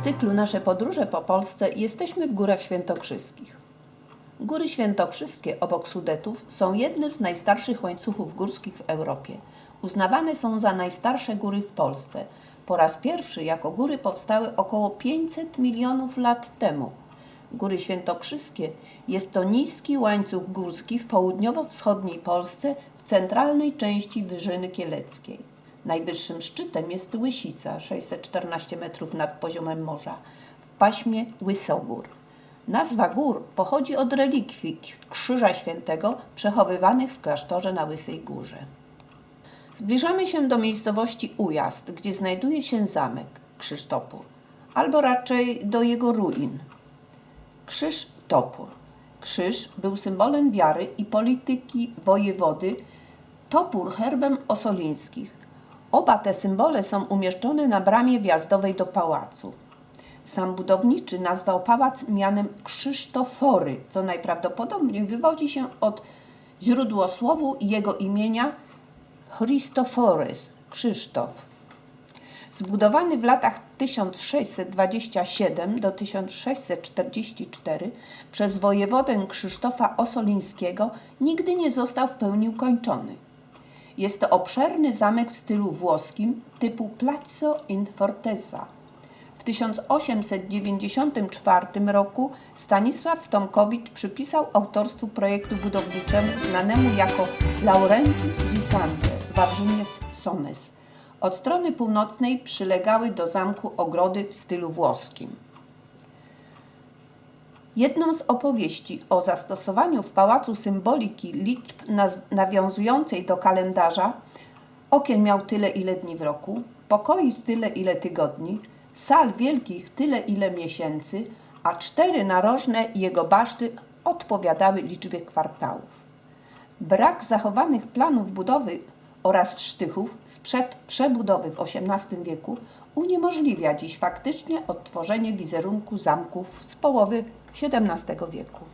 Z cyklu Nasze podróże po Polsce jesteśmy w Górach Świętokrzyskich. Góry Świętokrzyskie obok Sudetów są jednym z najstarszych łańcuchów górskich w Europie. Uznawane są za najstarsze góry w Polsce. Po raz pierwszy jako góry powstały około 500 milionów lat temu. Góry Świętokrzyskie jest to niski łańcuch górski w południowo-wschodniej Polsce w centralnej części Wyżyny Kieleckiej. Najwyższym szczytem jest Łysica, 614 metrów nad poziomem morza, w paśmie Łysogór. Nazwa gór pochodzi od relikwii Krzyża Świętego przechowywanych w klasztorze na Łysej Górze. Zbliżamy się do miejscowości Ujazd, gdzie znajduje się zamek Krzysztopór, albo raczej do jego ruin. Krzyż Topór. Krzyż był symbolem wiary i polityki wojewody, topór herbem osolińskich. Oba te symbole są umieszczone na bramie wjazdowej do pałacu. Sam budowniczy nazwał pałac mianem Krzysztofory, co najprawdopodobniej wywodzi się od źródłosłowu jego imienia Christophorys, Krzysztof. Zbudowany w latach 1627 do 1644 przez wojewodę Krzysztofa Osolińskiego nigdy nie został w pełni ukończony. Jest to obszerny zamek w stylu włoskim typu Palazzo in Fortezza. W 1894 roku Stanisław Tomkowicz przypisał autorstwu projektu budowniczemu znanemu jako Laurentus Wisante, Wawrzyniec Sones. Od strony północnej przylegały do zamku ogrody w stylu włoskim. Jedną z opowieści o zastosowaniu w pałacu symboliki liczb nawiązującej do kalendarza okien miał tyle ile dni w roku, pokoi tyle ile tygodni, sal wielkich tyle ile miesięcy, a cztery narożne jego baszty odpowiadały liczbie kwartałów. Brak zachowanych planów budowy oraz sztychów sprzed przebudowy w XVIII wieku uniemożliwia dziś faktycznie odtworzenie wizerunku zamków z połowy XVII wieku.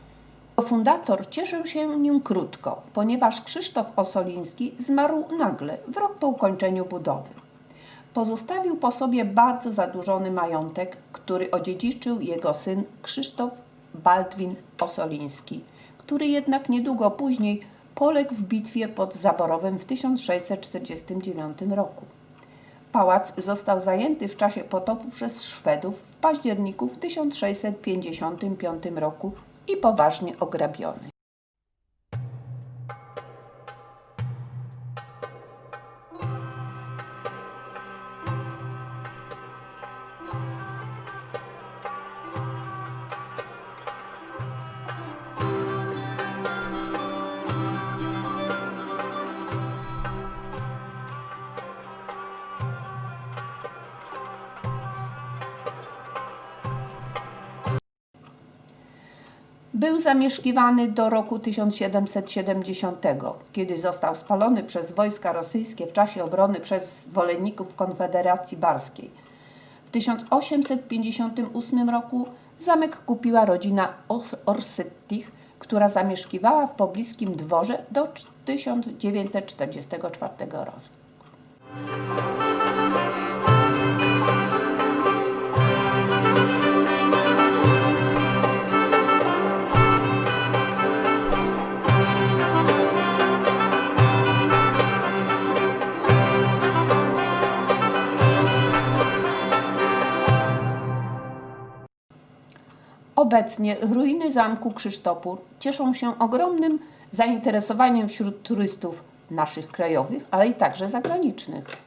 Fundator cieszył się nim krótko, ponieważ Krzysztof Osoliński zmarł nagle, w rok po ukończeniu budowy. Pozostawił po sobie bardzo zadłużony majątek, który odziedziczył jego syn Krzysztof Baldwin Osoliński, który jednak niedługo później poległ w bitwie pod Zaborowem w 1649 roku. Pałac został zajęty w czasie potopu przez Szwedów w październiku w 1655 roku i poważnie ograbiony. Był zamieszkiwany do roku 1770, kiedy został spalony przez wojska rosyjskie w czasie obrony przez zwolenników Konfederacji Barskiej. W 1858 roku zamek kupiła rodzina Orsyttich, która zamieszkiwała w pobliskim dworze do 1944 roku. Obecnie ruiny zamku Krzysztopór cieszą się ogromnym zainteresowaniem wśród turystów naszych krajowych, ale i także zagranicznych.